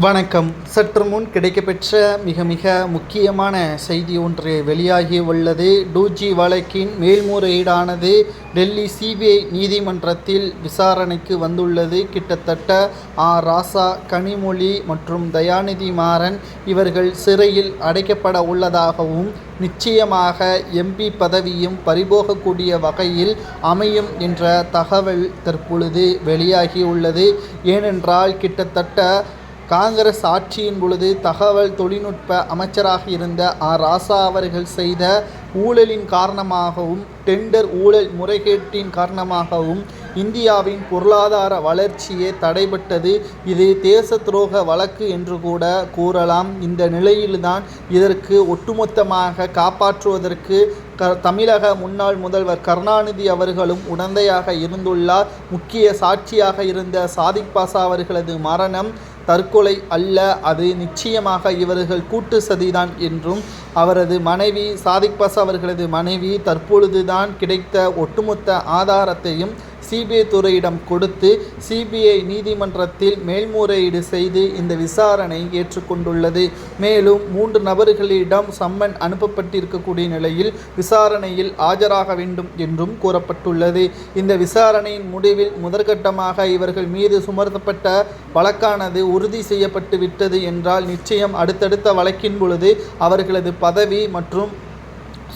வணக்கம். சற்று முன் கிடைக்கப்பெற்ற மிக மிக முக்கியமான செய்தி ஒன்று வெளியாகி உள்ளது. டூஜி வழக்கின் மேல்முறையீடானது டெல்லி சிபிஐ நீதிமன்றத்தில் விசாரணைக்கு வந்துள்ளது. கிட்டத்தட்ட ஆ. ராசா கனிமொழி மற்றும் தயாநிதி மாறன் இவர்கள் சிறையில் அடைக்கப்பட உள்ளதாகவும் நிச்சயமாக எம்பி பதவியும் பறிபோகக்கூடிய வகையில் அமையும் என்ற தகவல் தற்பொழுது வெளியாகியுள்ளது ஏனென்றால் கிட்டத்தட்ட காங்கிரஸ் ஆட்சியின் பொழுது தகவல் தொழில்நுட்ப அமைச்சராக இருந்த ஆ. ராசா அவர்கள் செய்த ஊழலின் காரணமாகவும் டெண்டர் ஊழல் முறைகேட்டின் காரணமாகவும் இந்தியாவின் பொருளாதார வளர்ச்சியே தடைபட்டது. இது தேச துரோக வழக்கு என்று கூட கூறலாம். இந்த நிலையில்தான் இதற்கு ஒட்டுமொத்தமாக காப்பாற்றுவதற்கு க தமிழக முன்னாள் முதல்வர் கருணாநிதி அவர்களும் உடந்தையாக இருந்துள்ளார். முக்கிய சாட்சியாக இருந்த சாதிக் பாசா அவர்களது மரணம் தற்கொலை அல்ல அது நிச்சயமாக இவர்கள் கூட்டு சதிதான் என்றும் அவரது மனைவி சாதிக் பாசா அவர்களது மனைவி தற்பொழுதுதான் கிடைத்த ஒட்டுமொத்த ஆதாரத்தையும் சிபிஐ துறையிடம் கொடுத்து சிபிஐ நீதிமன்றத்தில் மேல்முறையீடு செய்து இந்த விசாரணை ஏற்றுக்கொண்டுள்ளது. மேலும் மூன்று நபர்களிடம் சம்மன் அனுப்பப்பட்டிருக்கக்கூடிய நிலையில் விசாரணையில் ஆஜராக வேண்டும் என்றும் கூறப்பட்டுள்ளது. இந்த விசாரணையின் முடிவில் முதற்கட்டமாக இவர்கள் மீது சுமர்த்தப்பட்ட வழக்கானது உறுதி செய்யப்பட்டு விட்டது என்றால் நிச்சயம் அடுத்தடுத்த வழக்கின் பொழுது அவர்களது பதவி மற்றும்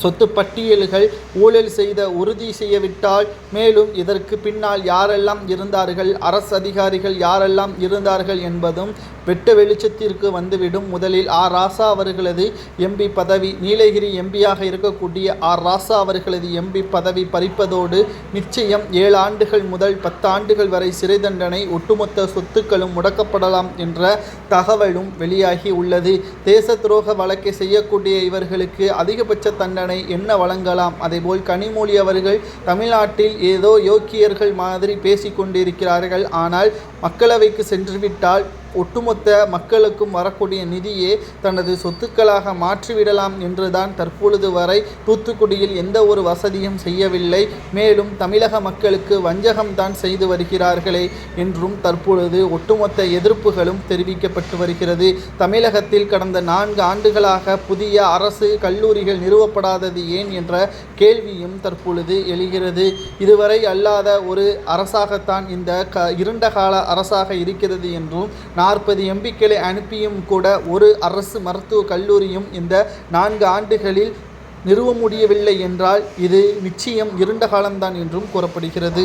சொத்து பட்டியல்கள் ஊழல் செய்த உறுதி செய்யவிட்டால் மேலும் இதற்கு பின்னால் யாரெல்லாம் இருந்தார்கள் அரசு அதிகாரிகள் யாரெல்லாம் இருந்தார்கள் என்பதும் வெட்ட வெளிச்சத்திற்கு வந்துவிடும். முதலில் ஆர் ராசா அவர்களது எம்பி பதவி நீலகிரி எம்பியாக இருக்கக்கூடிய ஆர் ராசா அவர்களது எம்பி பதவி பறிப்பதோடு நிச்சயம் ஏழு ஆண்டுகள் முதல் பத்து ஆண்டுகள் வரை சிறை தண்டனை ஒட்டுமொத்த சொத்துக்களும் முடக்கப்படலாம் என்ற தகவலும் வெளியாகி உள்ளது. தேச துரோக வழக்கை செய்யக்கூடிய இவர்களுக்கு அதிகபட்ச தண்டனை தண்டனை என்ன வழங்கலாம்? அதேபோல் கனிமொழி அவர்கள் தமிழ்நாட்டில் ஏதோ யோக்கியர்கள் மாதிரி பேசிக்கொண்டிருக்கிறார்கள். ஆனால் மக்களவைக்கு சென்றுவிட்டால் ஒட்டுமொத்த மக்களுக்கும் வரக்கூடிய நிதியே தனது சொத்துக்களாக மாற்றிவிடலாம் என்றுதான் தற்பொழுது வரை தூத்துக்குடியில் எந்த ஒரு வசதியும் செய்யவில்லை. மேலும் தமிழக மக்களுக்கு வஞ்சகம்தான் செய்து வருகிறார்களே என்றும் தற்பொழுது ஒட்டுமொத்த எதிர்ப்புகளும் தெரிவிக்கப்பட்டு வருகிறது. தமிழகத்தில் கடந்த நான்கு ஆண்டுகளாக புதிய அரசு கல்லூரிகள் நிறுவப்படாதது ஏன் என்ற கேள்வியும் தற்பொழுது எழுகிறது. இதுவரை அல்லாத ஒரு அரசாகத்தான் இந்த க இருண்ட கால அரசாக இருக்கிறது என்றும் நாற்பது எம்பிக்களை அனுப்பியும் கூட ஒரு அரசு மருத்துவக் கல்லூரியும் இந்த நான்கு ஆண்டுகளில் நிறுவ முடியவில்லை என்றால் இது நிச்சயம் இருண்ட காலம்தான் என்றும் கூறப்படுகிறது.